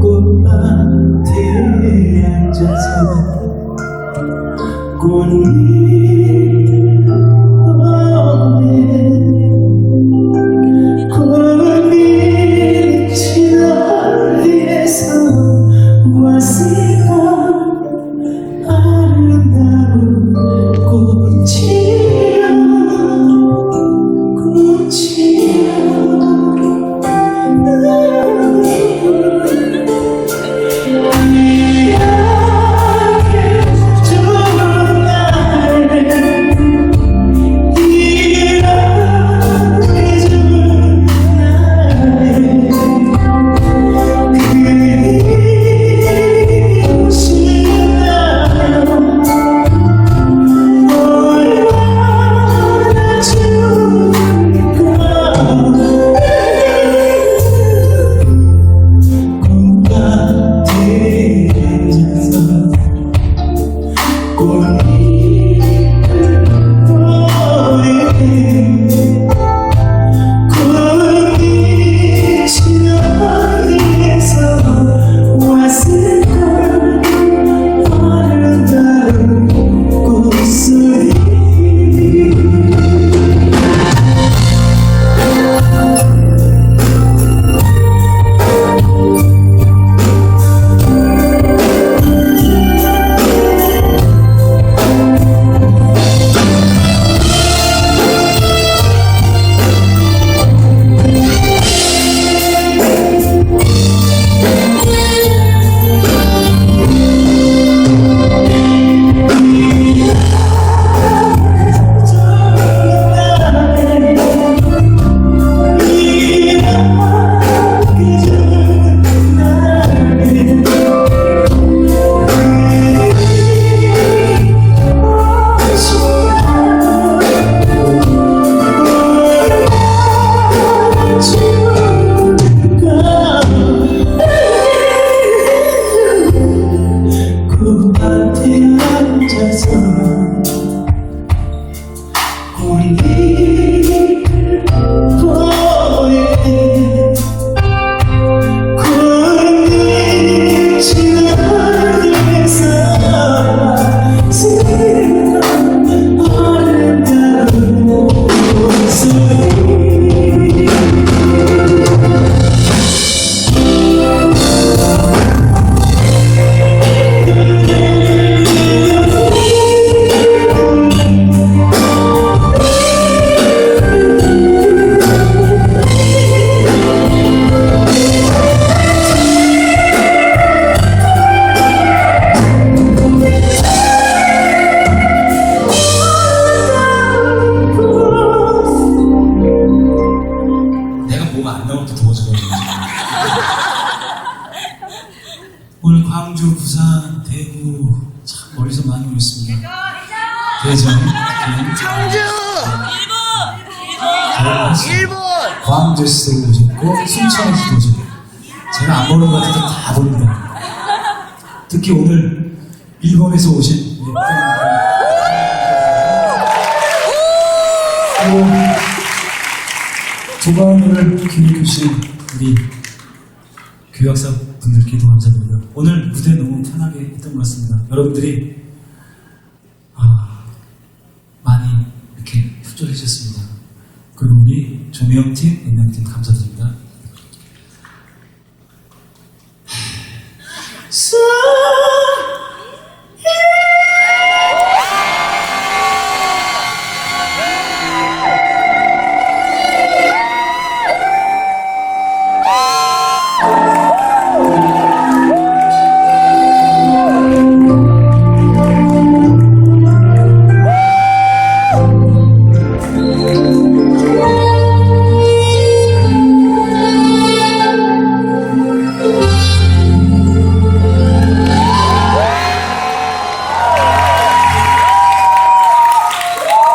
꽃밭에 앉아서 꽃잎 오늘 광주, 부산, 대구 참 멀리서 많이 오셨습니다. 대전, 청주 일본, 일본 광주시도 오셨고 순천시도 오셨고 제가 안 보는 것 같아도 다 봅니다. 특히 오늘 일본에서 오신 우리 그리고 조강을 기획해 주신 우리 교역사 분들께도 감사드리고요. 오늘 무대 너무 편하게 했던 것 같습니다. 여러분들이 아, 많이 이렇게 협조해 주셨습니다. 그리고 우리 조명팀, 인명팀 감사드립니다.